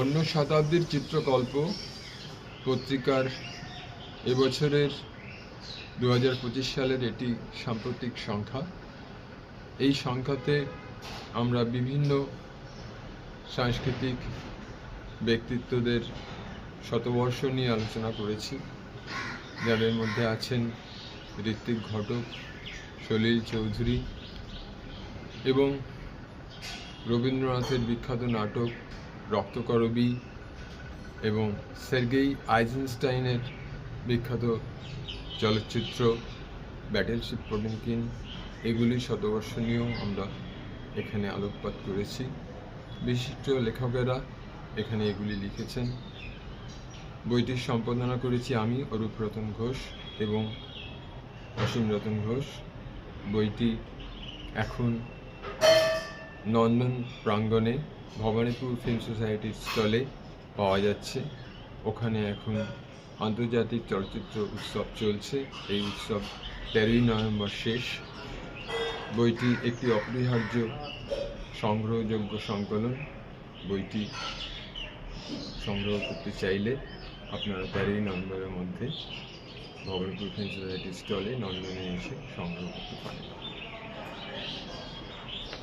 অন্য শতাব্দীর চিত্রকল্প পত্রিকার এবছরের দু হাজার পঁচিশ সালের এটি সাম্প্রতিক সংখ্যা। এই সংখ্যাতে আমরা বিভিন্ন সাংস্কৃতিক ব্যক্তিত্বদের শতবর্ষ নিয়ে আলোচনা করেছি। যাদের মধ্যে আছেন ঋত্বিক ঘটক, সলিল চৌধুরী এবং রবীন্দ্রনাথের বিখ্যাত নাটক রক্তকরবী এবং সের্গেই আইজেনস্টাইনের বিখ্যাত চলচ্চিত্র ব্যাটেলশিপ পোটেনকিন এগুলি শতবর্ষণীয়, আমরা এখানে আলোকপাত করেছি। বিশিষ্ট লেখকেরা এখানে এগুলি লিখেছেন। বইটির সম্পাদনা করেছি আমি অরূপ রতন ঘোষ এবং অসীম রতন ঘোষ। বইটি এখন নন্দন প্রাঙ্গণে ভবানীপুর ফিল্ম সোসাইটির স্টলে পাওয়া যাচ্ছে। ওখানে এখন আন্তর্জাতিক চলচ্চিত্র উৎসব চলছে। এই উৎসব তেরোই নভেম্বর শেষ। বইটি একটি অপরিহার্য সংগ্রহযোগ্য সংকলন। বইটি সংগ্রহ করতে চাইলে আপনারা তেরোই নভেম্বরের মধ্যে ভবানীপুর ফিল্ম সোসাইটির স্টলে নন্দনে এসে সংগ্রহ করতে পারেন।